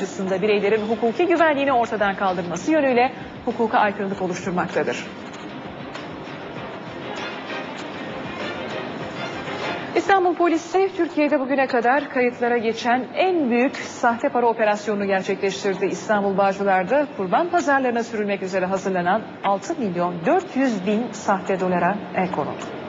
açısında bireylerin hukuki güvenliğini ortadan kaldırması yönüyle hukuka aykırılık oluşturmaktadır. İstanbul Polisi Türkiye'de bugüne kadar kayıtlara geçen en büyük sahte para operasyonunu gerçekleştirdi. İstanbul Bağcılar'da kurban pazarlarına sürülmek üzere hazırlanan 6 milyon 400 bin sahte dolara el konuldu.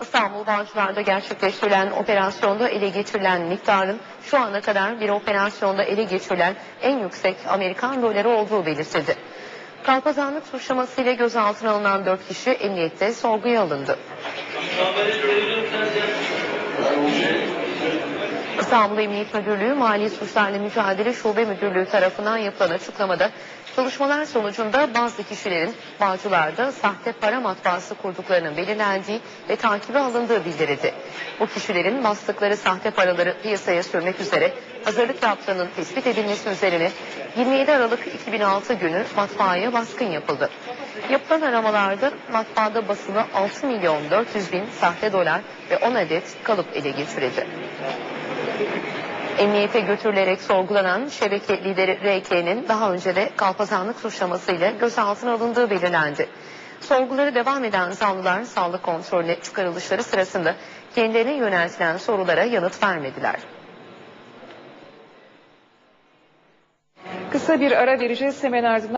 İstanbul Bağcılar'da gerçekleştirilen operasyonda ele geçirilen miktarın şu ana kadar bir operasyonda ele geçirilen en yüksek Amerikan doları olduğu belirtildi. Kalpazanlık suçlamasıyla gözaltına alınan 4 kişi emniyette sorguya alındı. İstanbul Emniyet Müdürlüğü Mali Suçlarla Mücadele Şube Müdürlüğü tarafından yapılan açıklamada çalışmalar sonucunda bazı kişilerin Bağcılar'da sahte para matbaası kurduklarının belirlendiği ve takibe alındığı bildirildi. Bu kişilerin bastıkları sahte paraları piyasaya sürmek üzere hazırlık yaptığının tespit edilmesi üzerine 27 Aralık 2006 günü matbaaya baskın yapıldı. Yapılan aramalarda matbaada basılı 6 milyon 400 bin sahte dolar ve 10 adet kalıp ele geçirildi. Emniyete götürülerek sorgulanan şebeke lideri RK'nin daha önce de kalpazanlık suçlamasıyla gözaltına alındığı belirlendi. Sorguları devam eden zanlılar sağlık kontrolüne çıkarılışları sırasında kendilerine yöneltilen sorulara yanıt vermediler. Kısa bir ara vereceğiz hemen ardından.